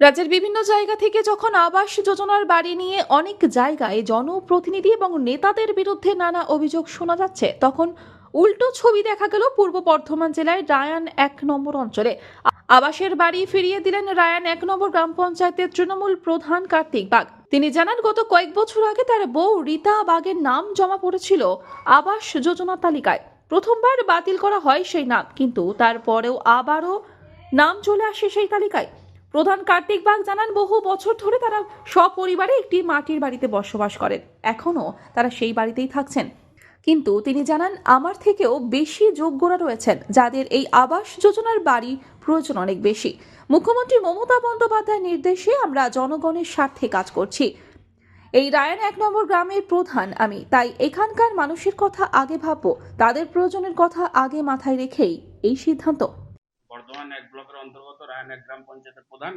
রাজ্যের বিভিন্ন জায়গা থেকে যখন আবাস যোজনার বাড়ি নিয়ে অনেক জায়গায় জনপ্রতিনিধি এবং নেতাদের বিরুদ্ধে নানা অভিযোগ শোনা যাচ্ছে, তখন উল্টো ছবি দেখা গেল পূর্ব বর্ধমান জেলায় রায়ান এক নম্বর অঞ্চলে। আবাসের বাড়ি ফিরিয়ে দিলেন রায়ান এক নম্বর গ্রাম পঞ্চায়েতের তৃণমূল প্রধান কার্তিক বাগ। তিনি জানান, গত কয়েক বছর আগে তার বউ রীতা বাগের নাম জমা পড়েছিল আবাস যোজনা তালিকায়। প্রথমবার বাতিল করা হয় সেই নাম, কিন্তু তারপরেও আবারও নাম চলে আসে সেই তালিকায়। প্রধান কার্তিক বাগ জানান, বহু বছর ধরে তারা সপরিবারে একটি মাটির বাড়িতে বসবাস করেন। এখনও তারা সেই বাড়িতেই থাকছেন। কিন্তু তিনি জানান, আমার থেকেও বেশি যোগ্যরা রয়েছেন, যাদের এই আবাস যোজনার বাড়ি প্রয়োজন অনেক বেশি। মুখ্যমন্ত্রী মমতা বন্দ্যোপাধ্যায়ের নির্দেশে আমরা জনগণের স্বার্থে কাজ করছি। এই রায়ন এক নম্বর গ্রামের প্রধান আমি, তাই এখানকার মানুষের কথা আগে ভাববো, তাদের প্রয়োজনের কথা আগে মাথায় রেখেই এই সিদ্ধান্ত। বর্ধমান এক ব্লকের অন্তর্গত রায়ন এক গ্রাম পঞ্চায়েতের প্রধান।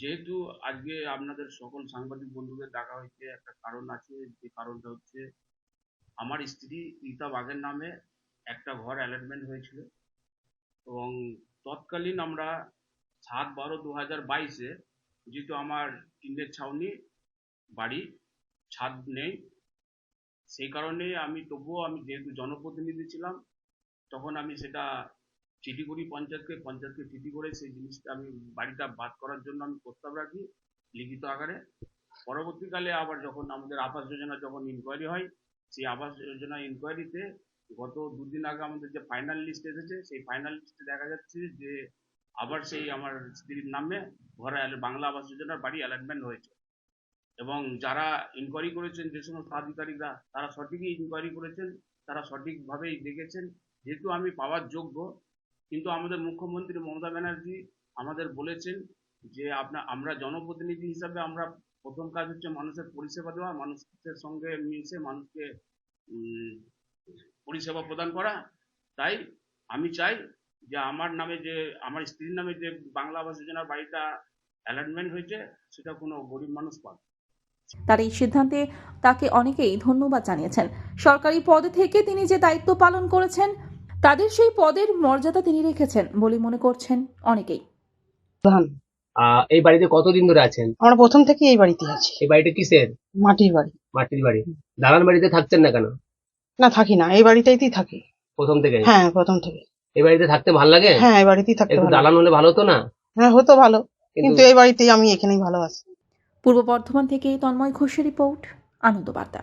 যেহেতু আজকে আপনাদের সকল সাংবাদিক বন্ধুদের ডাকা হয়েছে, একটা কারণ আছে, যে কারণটা হচ্ছে আমার স্ত্রী রীতা বাঘের নামে একটা ঘর অ্যালটমেন্ট হয়েছিল এবং তৎকালীন আমরা সাত বারো দু হাজার বাইশে যেহেতু আমার টিনের ছাউনি বাড়ি, ছাদ নেই, সেই কারণে আমি তবুও আমি যেহেতু জনপ্রতিনিধি ছিলাম, তখন আমি সেটা চিঠি করি পঞ্চায়েতকে পঞ্চায়েতকে চিঠি করে সেই জিনিসটা আমি বাড়িটা বাদ করার জন্য আমি প্রস্তাব রাখি লিখিত আকারে। পরবর্তীকালে আবার যখন আমাদের আবাস যোজনা যখন ইনকোয়ারি হয়, সেই আবাস যোজনা ইনকোয়ারিতে গত দুদিন আগে আমাদের যে ফাইনাল লিস্ট এসেছে, সেই ফাইনাল লিস্টে দেখা যাচ্ছে যে আবার সেই আমার স্ত্রীর নামে ঘরে বাংলা আবাস যোজনার বাড়ি অ্যালাটমেন্ট হয়েছে। এবং যারা ইনকোয়ারি করেছেন, যে সমস্ত আধিকারিকরা, তারা সঠিকই ইনকোয়ারি করেছেন, তারা সঠিকভাবেই দেখেছেন। যেহেতু আমি পাওয়ার যোগ্য কিন্তু আমাদের মুখ্যমন্ত্রী মমতা ব্যানার্জি আমাদের বলেছেন যে আপনার আমরা জনপ্রতিনিধি হিসাবে আমরা প্রথম কাজ হচ্ছে মানুষের পরিষেবা দেওয়া, মানুষের সঙ্গে মিশে মানুষকে পরিষেবা প্রদান করা। তাই আমি চাই যে আমার নামে যে, আমার স্ত্রীর নামে যে বাংলা আবাস যোজনার বাড়িটা অ্যালটমেন্ট হয়েছে, সেটা কোনো গরিব মানুষ পাবে তার এই সিদ্ধান্তে তাকে অনেকেই ধন্যবাদ জানিয়েছেন। সরকারি পদ থেকে তিনি যে দায়িত্ব পালন করেছেন তাদের সেই পদের মর্যাদা তিনি রেখেছেন বলে মনে করছেন অনেকেই। প্রধান। আহ, এই বাড়িতে কতদিন ধরে আছেন? আমরা প্রথম থেকে এই বাড়িতে আছি। এই বাড়িটা কিসের? মাটির বাড়ি। মাটির বাড়ি। দালান বাড়িতে থাকছেন না কেন? না থাকি না। এই বাড়িটাইতেই থাকি। প্রথম থেকে হ্যাঁ প্রথম থেকে এই বাড়িতে থাকতে ভালো লাগে? হ্যাঁ এই বাড়িতেই থাকতে একটু ভালো দালান হলে ভালো হতো না? হ্যাঁ হতো ভালো। কিন্তু কিন্তু এই বাড়িতেই আমি এখানেই ভালো আছি পূর্ব বর্ধমান থেকে তন্ময় ঘোষের রিপোর্ট আনন্দ বার্তা